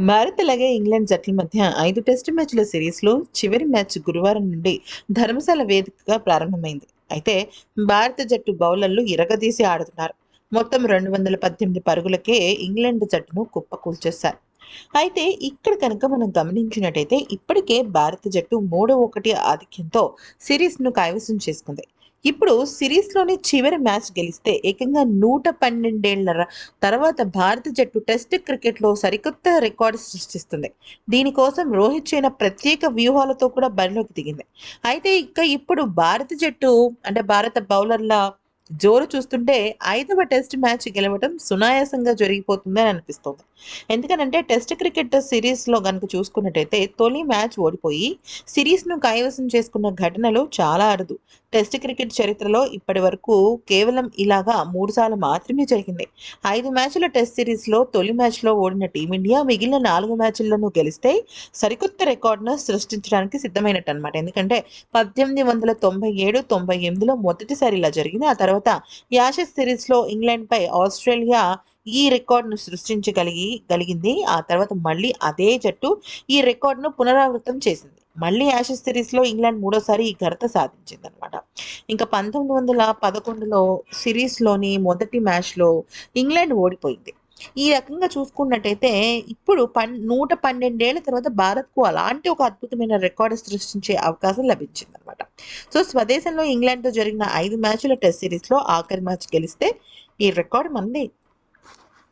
భారత్ అలాగే ఇంగ్లాండ్ జట్ల మధ్య ఐదు టెస్టు మ్యాచ్ల సిరీస్లో చివరి మ్యాచ్ గురువారం నుండి ధర్మశాల వేదికగా ప్రారంభమైంది. అయితే భారత జట్టు బౌలర్లు ఇరగదీసి ఆడుతున్నారు. మొత్తం రెండు వందల పద్దెనిమిది పరుగులకే ఇంగ్లాండ్ జట్టును కుప్పకూల్చేశారు. అయితే ఇక్కడ కనుక మనం గమనించినట్టయితే ఇప్పటికే భారత జట్టు మూడో ఒకటి ఆధిక్యంతో సిరీస్ను కైవసం చేసుకుంది. ఇప్పుడు సిరీస్లోని చివరి మ్యాచ్ గెలిస్తే ఏకంగా నూట పన్నెండేళ్ళ తర్వాత భారత జట్టు టెస్ట్ క్రికెట్లో సరికొత్త రికార్డు సృష్టిస్తుంది. దీనికోసం రోహిత్ చైనా ప్రత్యేక వ్యూహాలతో కూడా బరిలోకి దిగింది. అయితే ఇక ఇప్పుడు భారత జట్టు అంటే భారత బౌలర్ల జోరు చూస్తుంటే ఐదవ టెస్ట్ మ్యాచ్ గెలవడం సునాయాసంగా జరిగిపోతుందని అనిపిస్తోంది. ఎందుకనంటే టెస్ట్ క్రికెట్ సిరీస్లో కనుక చూసుకున్నట్టయితే తొలి మ్యాచ్ ఓడిపోయి సిరీస్ను కైవసం చేసుకున్న ఘటనలు చాలా అరుదు. టెస్ట్ క్రికెట్ చరిత్రలో ఇప్పటి వరకు కేవలం ఇలాగా మూడుసార్లు మాత్రమే జరిగింది. ఐదు మ్యాచ్ల టెస్ట్ సిరీస్లో తొలి మ్యాచ్లో ఓడిన టీమిండియా మిగిలిన నాలుగు మ్యాచ్ల్లోనూ గెలిస్తే సరికొత్త రికార్డును సృష్టించడానికి సిద్ధమైనట్టు అనమాట ఎందుకంటే పద్దెనిమిది వందల తొంభై ఏడు తొంభై ఎనిమిదిలో మొదటిసారి ఇలా జరిగింది. ఆ తర్వాత తర్వాత యాషెస్ సిరీస్లో ఇంగ్లాండ్పై ఆస్ట్రేలియా ఈ రికార్డును సృష్టించగలిగి గలిగింది. ఆ తర్వాత మళ్ళీ అదే జట్టు ఈ రికార్డును పునరావృతం చేసింది. మళ్ళీ యాషెస్ సిరీస్లో ఇంగ్లాండ్ మూడోసారి ఈ ఘనత సాధించింది అనమాట ఇంకా పంతొమ్మిది వందల పదకొండులో సిరీస్లోని మొదటి మ్యాచ్లో ఇంగ్లాండ్ ఓడిపోయింది. ఈ రకంగా చూసుకున్నట్టయితే ఇప్పుడు పన్ నూట పన్నెండేళ్ళ తర్వాత భారత్కు అలాంటి ఒక అద్భుతమైన రికార్డు సృష్టించే అవకాశం లభించింది అనమాట సో స్వదేశంలో ఇంగ్లాండ్తో జరిగిన ఐదు మ్యాచ్ల టెస్ట్ సిరీస్లో ఆఖరి మ్యాచ్ గెలిస్తే ఈ రికార్డు మంది